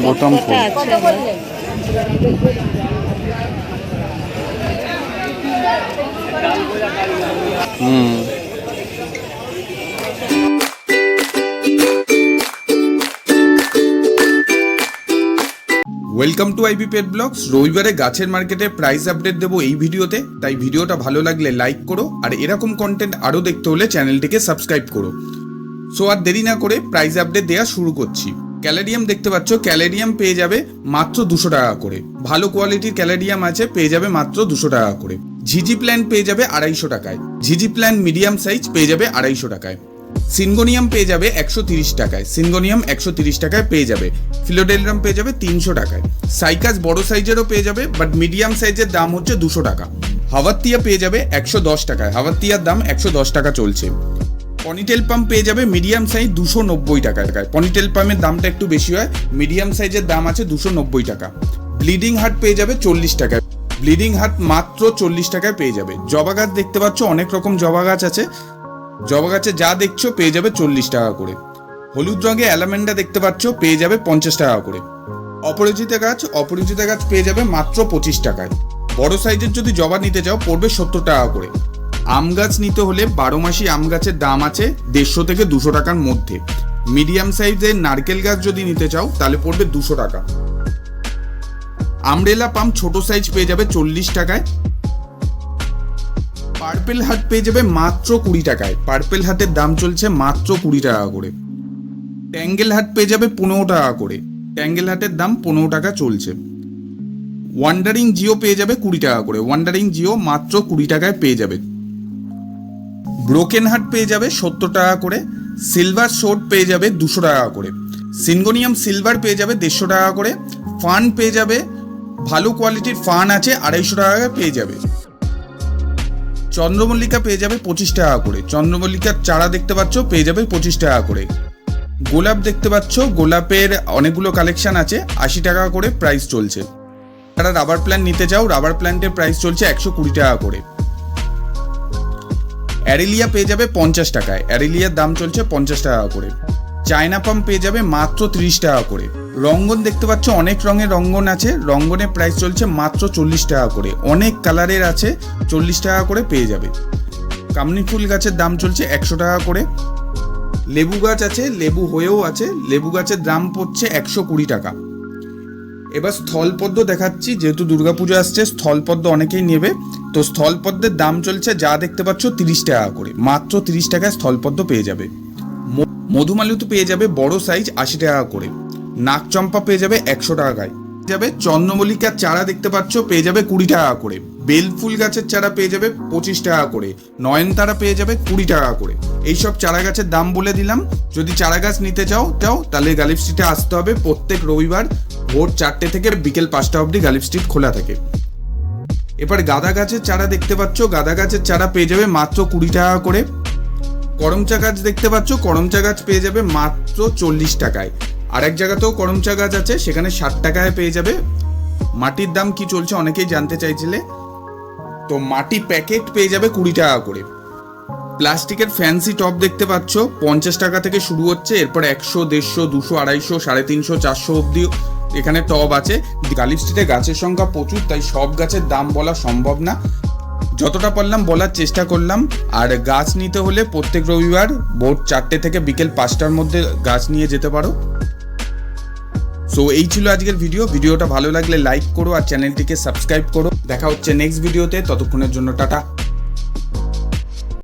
বোতাম ফুল। হুম। Welcome to IB pet blogs রবিবারে গাছের মার্কেটে প্রাইস আপডেট দেবো এই ভিডিওতে। তাই ভিডিওটা ভালো লাগলে লাইক করো আর এরকম কন্টেন্ট আরও দেখতে হলে চ্যানেলটিকে সাবস্ক্রাইব করো। সো আর দেরি না করে প্রাইস আপডেট দেওয়া শুরু করছি। ক্যালেরিয়াম দেখতে পাচ্ছ ক্যালেরিয়াম পেয়ে যাবে মাত্র দুশো টাকা করে। ভালো কোয়ালিটির ক্যালেরিয়াম আছে, পেয়ে যাবে মাত্র দুশো টাকা করে। ঝিঝি প্ল্যান পেয়ে যাবে আড়াইশো টাকায়। ঝিঝি প্ল্যান মিডিয়াম সাইজ পেয়ে যাবে আড়াইশো টাকায়। সিনগোনিয়াম পেয়ে যাবে একশো তিরিশ টাকায়। সিনগোনিয়াম একশো তিরিশ টাকায় পেয়ে যাবে। ফিলোডেলরাম পেয়ে যাবে তিনশো টাকায়। সাইকাস বড় সাইজেরও পেয়ে যাবে বাট মিডিয়াম সাইজের দাম হচ্ছে দুশো টাকা। হাওয়াত্তিয়া পেয়ে যাবে একশো দশ টাকায়। হাওয়াত্তিয়ার দাম একশো দশ টাকা চলছে। পনিটেল পাম্প পেয়ে যাবে মিডিয়াম সাইজ দুশো নব্বই টাকা টাকায়। পনিটেল পাম্পের দামটা একটু বেশি হয় মিডিয়াম সাইজের দাম আছে দুশো নব্বই টাকা। ব্লিডিং হার্ট পেয়ে যাবে চল্লিশ টাকায়। ব্লিডিং হার্ট মাত্র চল্লিশ টাকায় পেয়ে যাবে। জবা গাছ দেখতে পাচ্ছ, অনেক রকম জবা গাছ আছে। জবা গাছে যা দেখছ পেয়ে যাবে চল্লিশ টাকা করে। হলুদ রঙে অ্যালামেন্ডা দেখতে পাচ্ছ, পেয়ে যাবে পঞ্চাশ টাকা করে। অপরিচিতা গাছ অপরিচিতা গাছ পেয়ে যাবে মাত্র পঁচিশ টাকায়। বড় সাইজের যদি জবা নিতে চাও, পড়বে সত্তর টাকা করে। আম গাছ নিতে হলে বারো মাসি আম গাছের দাম আছে দেড়শো থেকে দুশো টাকার মধ্যে। মিডিয়াম সাইজের নারকেল গাছ যদি নিতে চাও, তাহলে পড়বে দুশো টাকা। আমরেলা পাম ছোট সাইজ পেয়ে যাবে চল্লিশ টাকায়। পার্পেল হাট পেয়ে যাবে মাত্র কুড়ি টাকায়। পার্পেল হাটের দাম চলছে মাত্র কুড়ি টাকা করে। ট্যাঙ্গেল হাট পেয়ে যাবে পনেরো টাকা করে। ট্যাঙ্গেল হাটের দাম পনেরো টাকা চলছে। ওয়ান্ডারিং জিও পেয়ে যাবে কুড়ি টাকা করে। ওয়ান্ডারিং জিও মাত্র কুড়ি টাকায় পেয়ে যাবে। ব্রোকেন হাট পেয়ে যাবে সত্তর টাকা করে সিলভার শোট পেয়ে যাবে দুশো টাকা করে। সিনগোনিয়াম সিলভার পেয়ে যাবে দেড়শো টাকা করে ফান পেয়ে যাবে, ভালো কোয়ালিটির ফান আছে, আড়াইশো টাকা পেয়ে যাবে। চন্দ্রমল্লিকা পেয়ে যাবে পঁচিশ টাকা করে, চন্দ্রমল্লিকার চারা দেখতে পাচ্ছ, পেয়ে যাবে পঁচিশ টাকা করে। গোলাপ দেখতে পাচ্ছ, গোলাপের অনেকগুলো কালেকশন আছে, আশি টাকা করে প্রাইস চলছে। যারা রাবার প্ল্যান্ট নিতে চাও রাবার প্ল্যান্টের প্রাইস চলছে একশো কুড়ি টাকা করে। অ্যারেলিয়া পেয়ে যাবে পঞ্চাশ টাকায়। অ্যারেলিয়ার দাম চলছে পঞ্চাশ টাকা করে। চায়না পাম্প পেয়ে যাবে মাত্র তিরিশ টাকা করে। রঙ্গন দেখতে পাচ্ছ, অনেক রঙের রঙ্গন আছে। রঙ্গনের প্রাইস চলছে মাত্র চল্লিশ টাকা করে। অনেক কালারের আছে, চল্লিশ টাকা করে পেয়ে যাবে। কামনি ফুল গাছের দাম চলছে একশো টাকা করে। লেবু গাছ আছে, লেবু হয়েও আছে। লেবু গাছের দাম পড়ছে একশো কুড়ি টাকা। এবার স্থলপদ্ম দেখাচ্ছি, যেহেতু দুর্গাপুজো আসছে, স্থলপদ্ম অনেকেই নেবে। তো স্থলপদ্মের দাম চলছে যা দেখতে পাচ্ছ তিরিশ টাকা করে। মাত্র তিরিশ টাকায় স্থলপদ্ম পেয়ে যাবে। মধুমালতী পেয়ে যাবে বড় সাইজ আশি টাকা করে। নাকচম্পা পেয়ে যাবে একশো টাকায়। যাবে চন্দ্রমল্লিকার চারা দেখতে পাচ্ছ, পেয়ে যাবে কুড়ি টাকা করে। বেলফুল গাছের চারা পেয়ে যাবে পঁচিশ টাকা করে। নয়নতারা পেয়ে যাবে কুড়ি টাকা করে। এইসব চারা গাছের দাম বলে দিলাম। যদি চারা গাছ নিতে চাও চাও তাহলে গালিব স্ট্রিটে আসতে হবে। প্রত্যেক রবিবার ভোর চারটে থেকে বিকেল পাঁচটা অবধি গালিব স্ট্রিট খোলা থাকে। এবার গাঁদা গাছের চারা দেখতে পাচ্ছ, গাঁদা গাছের চারা পেয়ে যাবে মাত্র কুড়ি টাকা করে। করমচা গাছ দেখতে পাচ্ছ, করমচা গাছ পেয়ে যাবে মাত্র চল্লিশ টাকায়। আর এক জায়গাতেও করমচা গাছ আছে, সেখানে ষাট টাকায় পেয়ে যাবে। মাটির দাম কি চলছে অনেকেই জানতে চাইছিলে। তো মাটি প্যাকেট পেয়ে যাবে কুড়ি টাকা করে। প্লাস্টিকের ফ্যান্সি টপ দেখতে পাচ্ছ, পঞ্চাশ টাকা থেকে শুরু হচ্ছে, এরপর একশো, দেড়শো, দুশো, আড়াইশো, সাড়ে তিনশো, চারশো অবধি এখানে টব আছে, গালিব স্ট্রিটে গাছের সংখ্যা প্রচুর, তাই সব গাছের দাম বলা সম্ভব না। যতটা পারলাম বলার চেষ্টা করলাম, আর গাছ নিতে হলে প্রত্যেক রবিবার ভোর চারটে থেকে বিকেল পাঁচটার মধ্যে গাছ নিয়ে যেতে পারো। সো এই ছিল আজকের ভিডিও ভিডিওটা ভালো লাগলে লাইক করো আর চ্যানেলটিকে সাবস্ক্রাইব করো। দেখা হচ্ছে নেক্সট ভিডিওতে ততক্ষণের জন্য টাটা।